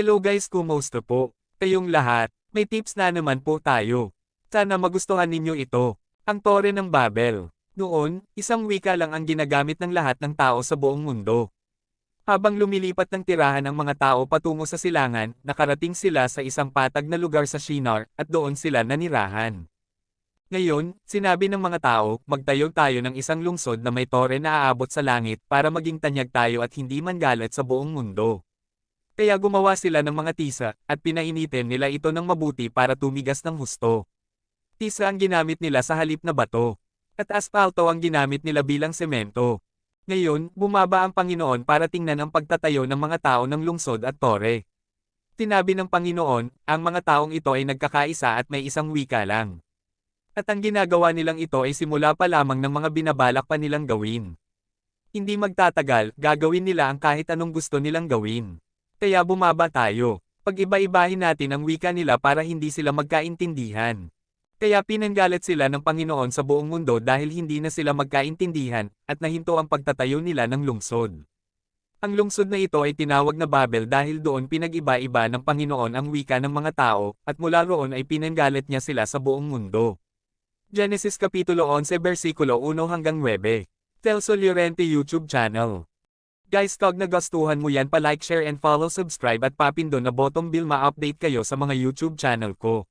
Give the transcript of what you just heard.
Hello guys kumusta po? Kayong lahat, may tips na naman po tayo. Sana magustuhan ninyo ito. Ang Tore ng Babel. Noon, isang wika lang ang ginagamit ng lahat ng tao sa buong mundo. Habang lumilipat ng tirahan ang mga tao patungo sa silangan, nakarating sila sa isang patag na lugar sa Shinar, at doon sila nanirahan. Ngayon, sinabi ng mga tao, magtayo tayo ng isang lungsod na may tore na aabot sa langit para maging tanyag tayo at hindi mangalat sa buong mundo. Kaya gumawa sila ng mga tisa, at pinainitin nila ito ng mabuti para tumigas ng husto. Tisa ang ginamit nila sa halip na bato. At aspalto ang ginamit nila bilang semento. Ngayon, bumaba ang Panginoon para tingnan ang pagtatayo ng mga tao ng lungsod at tore. Tinabi ng Panginoon, ang mga taong ito ay nagkakaisa at may isang wika lang. At ang ginagawa nilang ito ay simula pa lamang ng mga binabalak pa nilang gawin. Hindi magtatagal, gagawin nila ang kahit anong gusto nilang gawin. Kaya bumaba tayo. Pag-iba-ibahin natin ang wika nila para hindi sila magkaintindihan. Kaya pinanggalit sila ng Panginoon sa buong mundo dahil hindi na sila magkaintindihan, at nahinto ang pagtatayo nila ng lungsod. Ang lungsod na ito ay tinawag na Babel dahil doon pinag-iba-iba ng Panginoon ang wika ng mga tao, at mula roon ay pinanggalit niya sila sa buong mundo. Genesis Kapitulo 11 versikulo 1 hanggang 9. Telso Llorente YouTube Channel. Guys kag nagustuhan mo yan pa like share and follow subscribe at papindon na bottom bell ma-update kayo sa mga YouTube channel ko.